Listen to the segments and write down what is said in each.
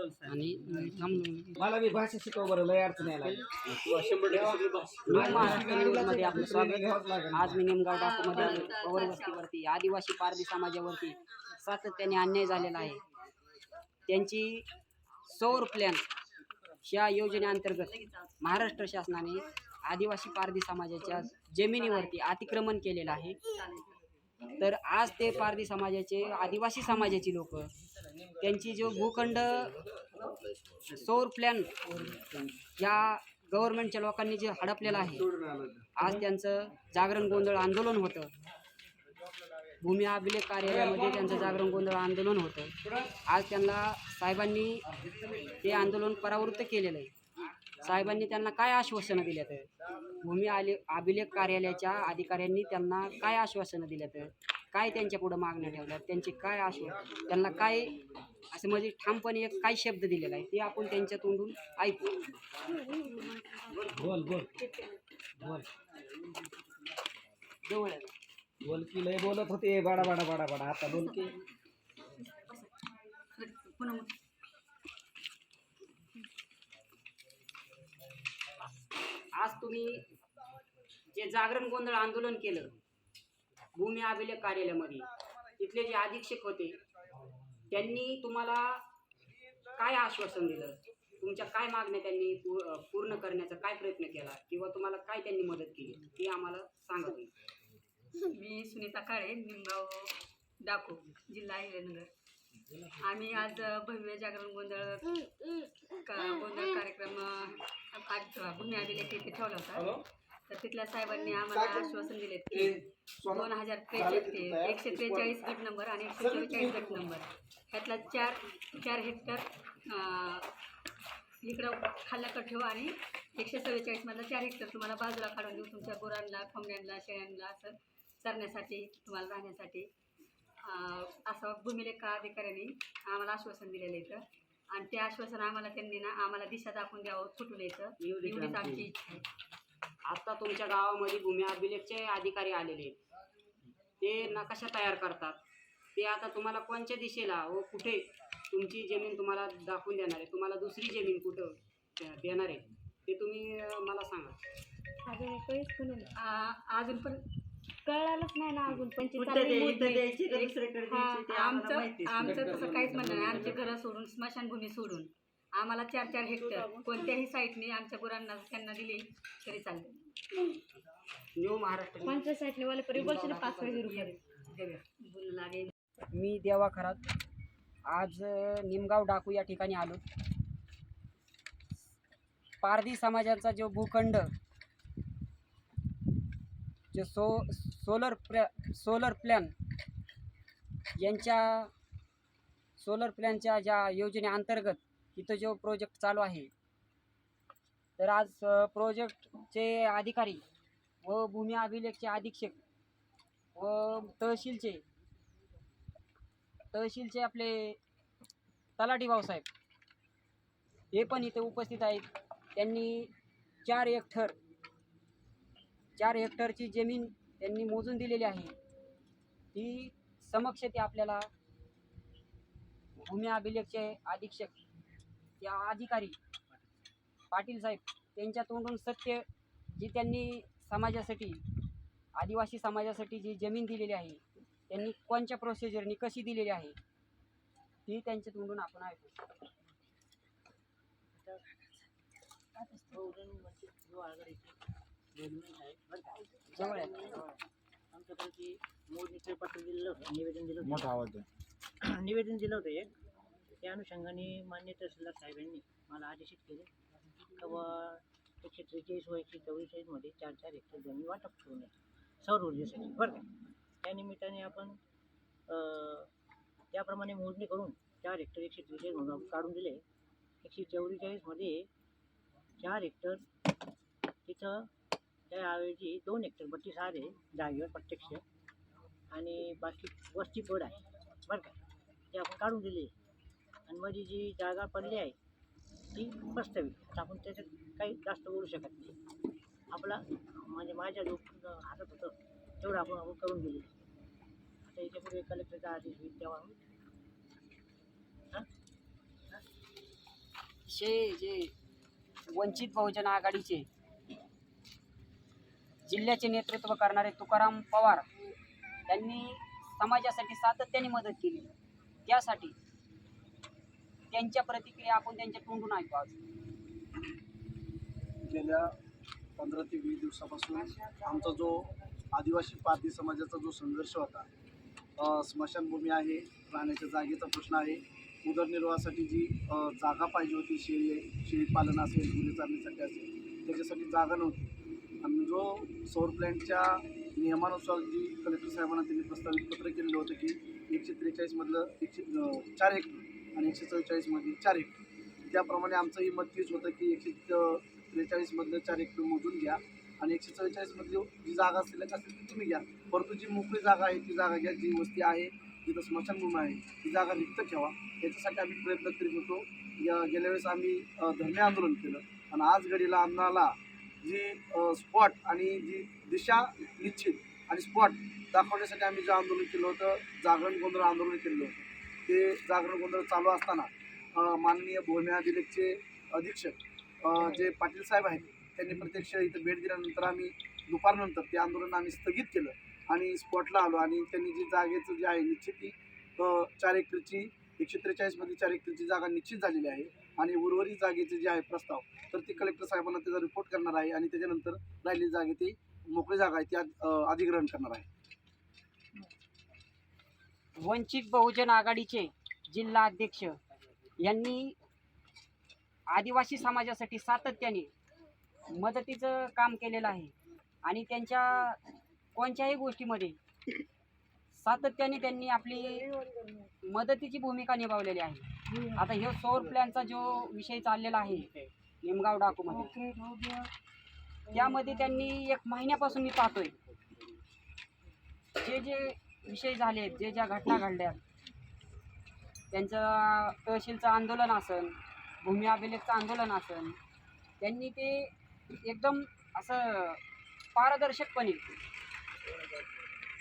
आणि थांबलो मला बी भाषा शिकव बरं लय अडचण यायला महाराष्ट्र न्यूजमध्ये आपलं स्वागत. आज मी निमगाव डाकूमध्ये आलो. पवार वस्तीवरती आदिवासी पारधी समाजावरती सातत्याने अन्याय झालेला आहे. त्यांची सौर प्लॅन ह्या योजनेअंतर्गत महाराष्ट्र शासनाने आदिवासी पारधी समाजाच्या जमिनीवरती अतिक्रमण केलेलं आहे. तर आज ते पारधी समाजाचे आदिवासी समाजाची लोक त्यांची जो भूखंड सौर प्लॅन या गव्हर्नमेंटच्या लोकांनी जे हडपलेलं आहे आज त्यांचं जागरण गोंधळ आंदोलन होतं. भूमी अभिलेख कार्यालयामध्ये त्यांचं जागरण गोंधळ आंदोलन होतं. आज त्यांना साहेबांनी ते आंदोलन परावृत्त केलेलं आहे. साहेबांनी त्यांना काय आश्वासनं दिल्यात? भूमी आले अभिलेख कार्यालयाच्या अधिकाऱ्यांनी त्यांना काय आश्वासनं दिल्यात? काय त्यांच्या पुढं मागण्या ठेवल्यात त्यांची काय आश्वास त्यांना काय असं म्हणजे ठामपणे एक काय शब्द दिलेला आहे ते आपण त्यांच्या तोंडून ऐकू. बोल बोल. बोल. जवळ. बोल की लय बोलत होते बाडा बाडा बाडा बाडा. आता बोल की. आज तुम्ही जे जागरण गोंधळ आंदोलन केलं भूमी अभिलेख कार्यालयामध्ये तिथले जे अधीक्षक होते त्यांनी तुम्हाला काय आश्वासन दिलं? तुमच्या काय मागण्या त्यांनी पूर्ण करण्याचा काय प्रयत्न केला? किंवा तुम्हाला काय त्यांनी मदत केली? ते आम्हाला सांगा तुम्ही. मी सुनीता काळे निमगाव डाकू जिल्हा अहिल्यानगर. आम्ही आज भव्य जागरण गोंधळ का गोंधळ कार्यक्रम भूमी अभिलेख इथे ठेवला होता. तर तिथल्या साहेबांनी आम्हाला आश्वासन दिले की दोन हजार त्रेचाळीस एकशे त्रेचाळीस गट नंबर आणि एकशे चव्वेचाळीस गट नंबर ह्यातला चार चार हेक्टर इकडं खाल्ल्याकडे ठेवा आणि एकशे चव्वेचाळीसमधला चार हेक्टर तुम्हाला बाजूला काढून देऊ. तुमच्या गुरांना कोंबड्यांना शेळ्यांना असं चरण्यासाठी तुम्हाला राहण्यासाठी. असं भूमिलेखा अधिकाऱ्यांनी आम्हाला आश्वासन दिलेलं इथं. आणि ते आश्वासन आम्हाला त्यांनी ना आम्हाला दिशा दाखवून द्यावं कुठून यायचं एवढीच आमची इच्छा आहे. आता तुमच्या गावामध्ये भूमी अभिलेखचे अधिकारी आलेले आहेत. ते नकाशा तयार करतात. ते आता तुम्हाला कोणत्या दिशेला व कुठे तुमची जमीन तुम्हाला दाखवून देणार आहे? तुम्हाला दुसरी जमीन कुठं देणार आहे? ते तुम्ही मला सांगा. अजून अजून पण कळालंच नाही ना अजून. पण आमचं आमचं तसं काहीच म्हणणं नाही. आमचे घरं सोडून स्मशानभूमी सोडून. आम्हाला चार चार हेक्टर कोणत्याही साईटने आमच्या गुरांना त्यांना दिली तरी चालते न्यू महाराष्ट्र. कोणत्या साईटने वाले परी बोलશે ना पाच वेळी रुपये. बोलू लागेल. मी देवा खरात आज निमगाव डाकू या ठिकाणी आलो. पारधी समाजाचा जो भूखंड जो सो सोलर प्लॅ सोलर प्लॅन यांच्या सोलर प्लॅनच्या ज्या योजनेअंतर्गत इथं जो प्रोजेक्ट चालू आहे. तर आज प्रोजेक्टचे अधिकारी व भूमी अभिलेखचे अधीक्षक व तहसीलचे तहसीलचे आपले तलाठी भाऊसाहेब हे पण इथे उपस्थित आहेत. त्यांनी चार हेक्टर चार हेक्टरची जमीन त्यांनी मोजून दिलेली आहे. ती समक्ष ते आपल्याला भूमी अभिलेखचे अधीक्षक या अधिकारी पाटील साहेब त्यांच्या तोंडून सत्य जी त्यांनी समाजासाठी आदिवासी समाजासाठी जी जमीन दिलेली आहे त्यांनी कोणत्या प्रोसिजरनी कशी दिलेली आहे ती त्यांच्या तोंडून आपण ऐकू जवळ. आमच्याकडे मोठा आवाज. निवेदन दिलं होतं एक त्या अनुषंगाने मान्य तहसीलदार साहेबांनी मला आदेशित केले. का एकशे त्रेचाळीस व एकशे चव्वेचाळीसमध्ये चार चार हेक्टर जमीन वाटप करून सौर ऊर्जेसाठी. बरं का? त्या निमित्ताने आपण त्याप्रमाणे मोजणी करून चार हेक्टर एकशे त्रेचाळीस म्हणून आपण काढून दिले. एकशे चव्वेचाळीसमध्ये चार हेक्टर तिथं त्याऐवजी दोन हेक्टर बत्तीस आहे जागेवर प्रत्यक्ष आणि बाकी वस्ती पड आहे. बरं का? ते आपण काढून दिले. आणि माझी जी जागा पडली आहे ती वास्तविक आपण त्याच्यात काही जास्त बोलू शकत नाही. आपला म्हणजे माझ्या जो हातात होतं तेवढं आपण आपण करून दिली आता याच्यापुढे कलेक्टरचा आदेश होईल तेव्हा. आम्ही हां? जे वंचित बहुजन आघाडीचे जिल्ह्याचे नेतृत्व करणारे तुकाराम पवार यांनी समाजासाठी सातत्याने मदत केली. त्यासाठी त्यांच्या प्रतिक्रिया आपण त्यांच्या तोंडून ऐकू आज. गेल्या पंधरा ते वीस दिवसापासून आमचा जो आदिवासी पारधी समाजाचा जो संघर्ष होता स्मशानभूमी आहे राहण्याच्या जागेचा प्रश्न आहे. उदरनिर्वाहासाठी जी जागा पाहिजे होती शेळी शेळीपालन असेल गुन्हे चालण्यासाठी असेल त्याच्यासाठी जागा नव्हती. आणि जो सौर प्लॅनच्या नियमानुसार जी कलेक्टर साहेबांना त्यांनी प्रस्तावित पत्र केलेलं होतं की एकशे त्रेचाळीसमधलं एकशे चार एक आणि एकशे चव्वेचाळीसमध्ये चार एक. त्याप्रमाणे आमचंही मत तेच होतं की एकशे त्रेचाळीसमधलं चार एक मोजून घ्या. आणि एकशे चव्वेचाळीसमधली जी जागा असलेल्या असेल ती तुम्ही घ्या. परंतु जी मोकळी जागा आहे ती जागा घ्या. जी वस्ती आहे जिथं स्मशानभूमी आहे ती जागा रिक्त ठेवा. याच्यासाठी आम्ही प्रयत्न करीत होतो. या गेल्या वेळेस आम्ही धरणे आंदोलन केलं. आणि आज घडीला आम्हाला जी स्पॉट आणि जी दिशा निश्चित आणि स्पॉट दाखवण्यासाठी आम्ही जे आंदोलन केलं होतं जागरण गोंधळ आंदोलन केलं होतं. ते जागरण गोंधळ चालू असताना माननीय भूमी अभिलेखचे अधीक्षक जे पाटील साहेब आहेत त्यांनी प्रत्यक्ष इथं भेट दिल्यानंतर आम्ही दुपारनंतर ते आंदोलन आम्ही स्थगित केलं आणि स्पॉटला आलो आणि त्यांनी जी जागेचं जे आहे निश्चित ती चार एकरची एकशे त्रेचाळीसमध्ये चार एकरची जागा निश्चित झालेली आहे आणि उर्वरित जागेचे जे आहे प्रस्ताव तर ती कलेक्टर साहेबांना त्याचा रिपोर्ट करणार आहे आणि त्याच्यानंतर राहिलेली जागे ती मोकळी जागा आहे ती अधिग्रहण करणार आहे. वंचित बहुजन आघाडीचे जिल्हा अध्यक्ष यांनी आदिवासी समाजासाठी सातत्याने मदतीचं काम केलेलं आहे. आणि त्यांच्या कोणत्याही गोष्टीमध्ये सातत्याने त्यांनी आपली मदतीची भूमिका निभावलेली आहे. आता हे सौर प्लॅनचा जो विषय चाललेला आहे निमगाव डाकूमध्ये त्यामध्ये त्यांनी एक महिन्यापासून मी पाहतोय. जे जे विषय झाले जे ज्या घटना घडल्या. त्यांचं तहसीलचं आंदोलन असन भूमी अभिलेखचं आंदोलन असन त्यांनी ते एकदम असं पारदर्शकपणे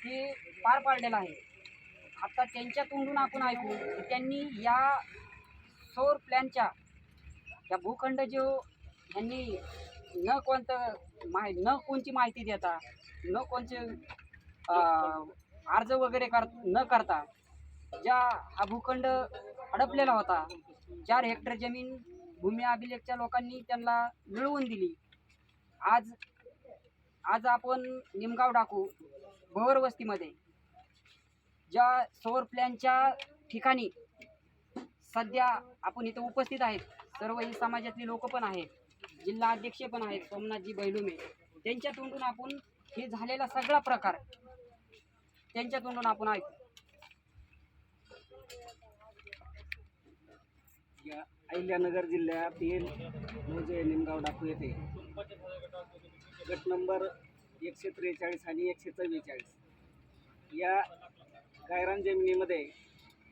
ते पार पाडलेलं आहे. आता त्यांच्या तोंडून आपण ऐकू की त्यांनी या सौर प्लॅनच्या या भूखंड जो यांनी न कोणतं माहि न कोणची माहिती देता न कोणचे अर्ज वगैरे कर न करता ज्या हा भूखंड अडपलेला होता चार हेक्टर जमीन भूमी अभिलेखच्या लोकांनी त्यांना मिळवून दिली. आज आज आपण निमगाव टाकू भवर वस्तीमध्ये ज्या सोर प्लॅनच्या ठिकाणी सध्या आपण इथं उपस्थित आहेत सर्व ही समाजातली लोक पण आहेत जिल्हा अध्यक्ष पण आहेत सोमनाथजी बैलुमे त्यांच्या तोंडून आपण हे झालेला सगळा प्रकार त्यांच्या तोंडून आपण ऐकू. या अहिल्यानगर जिल्ह्यातील म्हणजे निमगाव डाकू येथे. गट नंबर एकशे त्रेचाळीस आणि एकशे चव्वेचाळीस. या गायरान जमिनीमध्ये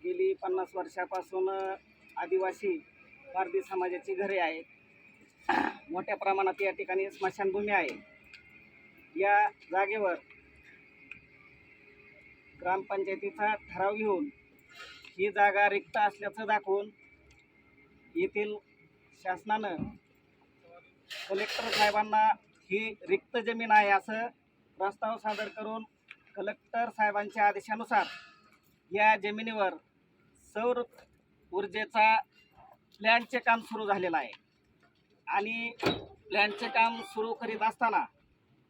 गेली पन्नास वर्षापासून आदिवासी पारधी समाजाची घरे आहेत. मोठ्या प्रमाणात या ठिकाणी स्मशानभूमी आहे. या जागेवर ग्रामपंचायतीचा ठराव घेऊन ही जागा रिक्त असल्याचं दाखवून येथील शासनानं कलेक्टर साहेबांना ही रिक्त जमीन आहे असं प्रस्ताव सादर करून कलेक्टर साहेबांच्या आदेशानुसार या जमिनीवर सौर ऊर्जेचा प्लॅनचे काम सुरू झालेलं आहे. आणि प्लॅनचे काम सुरू करीत असताना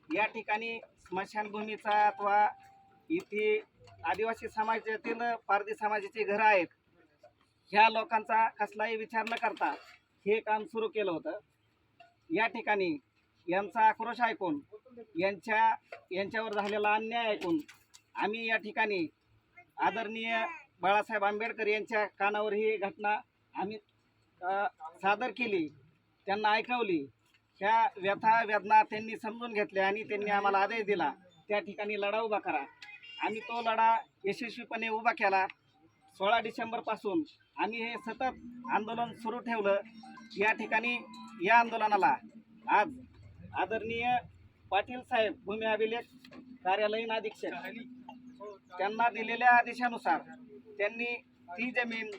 या ठिकाणी स्मशानभूमीचा अथवा इथे आदिवासी समाजातील पारधी समाजाची घरं आहेत. ह्या लोकांचा कसलाही विचार न करता हे काम सुरू केलं होतं. या ठिकाणी यांचा आक्रोश ऐकून यांच्या यांच्यावर झालेला अन्याय ऐकून आम्ही या ठिकाणी आदरणीय बाळासाहेब आंबेडकर यांच्या कानावर ही घटना आम्ही सादर केली त्यांना ऐकवली. ह्या व्यथा वेदना त्यांनी समजून घेतल्या आणि त्यांनी आम्हाला आदेश दिला. त्या ठिकाणी लढा उभा करा. आम्ही तो लढा यशस्वीपणे उभा केला. सोळा डिसेंबरपासून आम्ही हे सतत आंदोलन सुरू ठेवलं. या ठिकाणी या आंदोलनाला आज आदरणीय पाटील साहेब भूमी अभिलेख कार्यालयीन अधीक्षक त्यांना दिलेल्या आदेशानुसार त्यांनी ती जमीन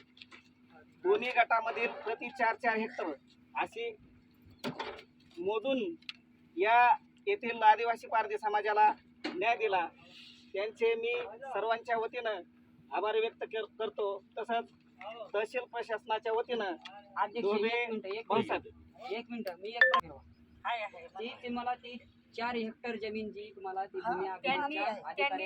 दोन्ही गटामधील प्रति चार चार हेक्टर अशी मोजून या येथील आदिवासी पारधी समाजाला न्याय दिला. त्यांचे मी सर्वांच्या वतीनं आभार व्यक्त कर- करतो. तसंच तहसील प्रशासनाच्या वतीनं एक मिनिट एक भाऊसाहेब. मिनिट एक मिनिट मी एक मिनिट ती तुम्हाला ती चार हेक्टर जमीन जी तुम्हाला ती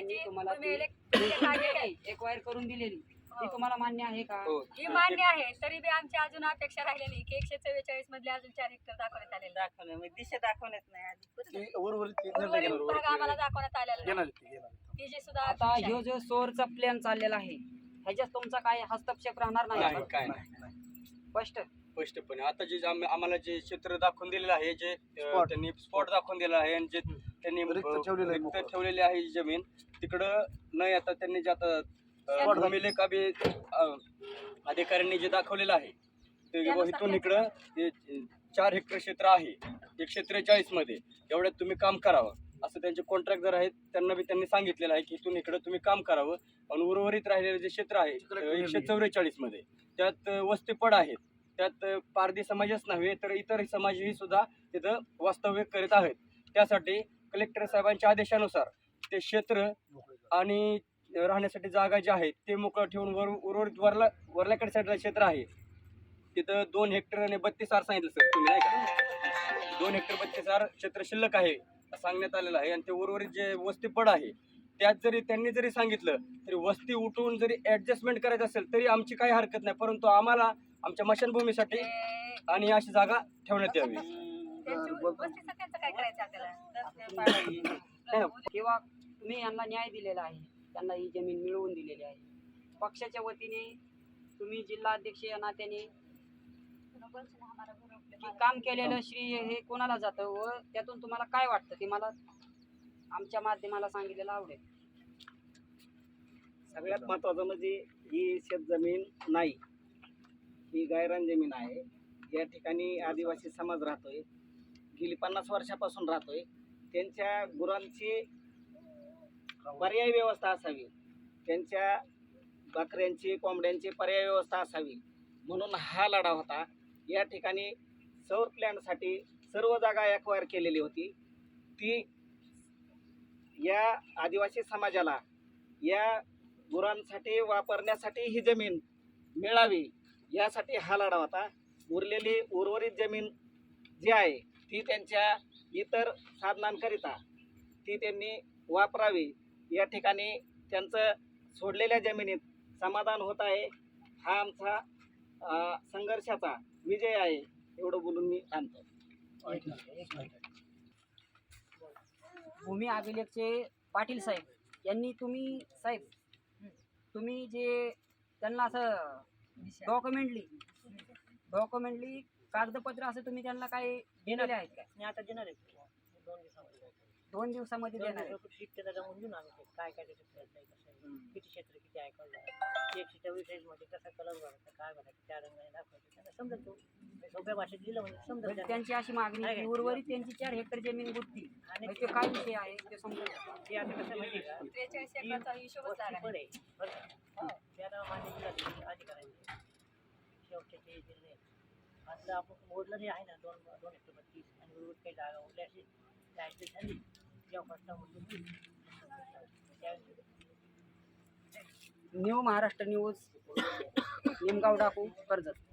जी तुम्हाला ती एक्वायर करून दिलेली. ती तुम्हाला मान्य आहे का ही मान्य आहे तरी बी आमची अजून अपेक्षा राहिलेली की एकशे चव्वेचाळीस मधले अजून चार हेक्टर दाखवण्यात आलेले दाखवलं म्हणजे दिशा दाखवण्यात नाही आधी ती उर्वरित ती निर्णय उर्वरित घेणार, भाग आम्हाला दाखवण्यात आलेला नाही. ती, ती. जी सुद्धा आता अपेक्षा ह्यो. जो सोरचा प्लॅन चाललेला आहे ह्याच्यात तुमचा काय हस्तक्षेप राहणार नाही? काय नाही. स्पष्ट स्पष्टपणे आता जे आम- आम्हाला जे क्षेत्र दाखवून दिलेलं आहे जे अं, Spot. त्यांनी स्पॉट दाखवून दिला आहे आणि जे त्यांनी रिक्त ठेवलेलं आहे रिक्त मोकळं. ठेवलेली आहे ही जमीन तिकडं न आता त्यांनी जे आता भूमिलेख अं, अधिकाऱ्यांनी जे दाखवलेलं आहे ते इथून इकडं ते चार हेक्टर क्षेत्र आहे एकशे त्रेचाळीसमध्ये एवढ्यात तुम्ही काम करावं. असं त्यांचे कॉन्ट्रॅक्टर आहेत त्यांना बी त्यांनी सांगितलेलं आहे की इथून इकडं तुम्ही काम करावं. आणि उर्वरित राहिलेलं जे क्षेत्र आहे एकशे चौवेचाळीसमध्ये त्यात वस्तीपड आहेत. त्यात पारधी समाजच नव्हे तर इतर समाजही सुद्धा तिथं वास्तव्य करीत आहेत. त्यासाठी कलेक्टर साहेबांच्या आदेशानुसार ते क्षेत्र आणि राहण्यासाठी जागा जी आहे ते मोकळं ठेवून वर उर्वरित वरला वरल्याकडे साईडला क्षेत्र आहे. तिथं दोन हेक्टर आणि बत्तीस आर सांगितलं सर तुम्ही नाही का? दोन हेक्टर बत्तीस आर क्षेत्र शिल्लक आहे असं सांगण्यात आलेलं आहे. आणि ते उर्वरित जे वस्तीपड आहे त्यात जरी त्यांनी जरी सांगितलं तरी वस्ती उठवून जरी ऍडजस्टमेंट करायचं असेल तरी आमची काही हरकत नाही. परंतु आम्हाला आमच्या मशानभूमीसाठी आणि अशी जागा ठेवण्यात यावी. किंवा तुम्ही यांना न्याय दिलेला आहे. त्यांना ही जमीन मिळवून दिलेली आहे. पक्षाच्या वतीने तुम्ही जिल्हा अध्यक्ष या नात्याने काम केलेलं श्री हे कोणाला जातं व त्यातून तुम्हाला काय वाटतं ते मला आमच्या माध्यमाला सांगितलेलं आवडेल. सगळ्यात महत्वाचं म्हणजे ही शेतजमीन नाही ही गायरान जमीन आहे. या ठिकाणी आदिवासी समाज राहतोय गेली पन्नास वर्षापासून राहतोय. त्यांच्या गुरांची पर्यायी व्यवस्था असावी. त्यांच्या बकऱ्यांची कोंबड्यांची पर्याय व्यवस्था असावी. म्हणून हा लढा होता. या ठिकाणी सौर प्लॅनसाठी सर्व जागा ॲक्वायर केलेली होती. ती या आदिवासी समाजाला या गुरांसाठी वापरण्यासाठी ही जमीन मिळावी यासाठी हा लढा होता. उरलेली उर्वरित जमीन जी आहे ती त्यांच्या इतर साधनांकरिता ती त्यांनी वापरावी. या ठिकाणी त्यांचं सोडलेल्या जमिनीत समाधान होत आहे. हा आमचा संघर्षाचा विजय आहे एवढं बोलून मी आणतो भूमी अभिलेखचे पाटील साहेब यांनी तुम्ही साहेब तुम्ही जे त्यांना असं डॉक्युमेंटली डॉक्युमेंटली कागदपत्र असं तुम्ही त्यांना काही दिलेले आहेत काय आणि आता देणार आहे. दोन दिवसामध्ये. दोन दिवसामध्ये देणार आहे. देऊन आम्ही ते. काय काय प्रयत्न आहे कसं आहे? किती क्षेत्र किती आहे कळलं एकशे चोवीसमध्ये कसा कलर भरायचा काय भरायचं त्या रंगाने दाखवायचं त्यांना समजत तो. सोप्या भाषेत दिलं म्हणजे समजत म्हणजे त्यांना. त्यांची अशी मागणी आहे की उर्वरित त्यांची चार हेक्टर जमीन गुत्ती आणि म्हणजे ते काय विषय आहे ते समजून ते आता कसं माहिती आहे का? त्रेचाळीस एकराचा हिशोबच लागला वस्तीपड आहे. बरं का? त्याला मान्य शेवटचे ते आता आपण मोडलं जे आहे ना दोन दोन हेक्टर बत्तीस आणि उर्वरित काही जागा उरल्या ॲडजस्ट झाली. न्यू महाराष्ट्र न्यूज निमगाव डाकू कर्जत.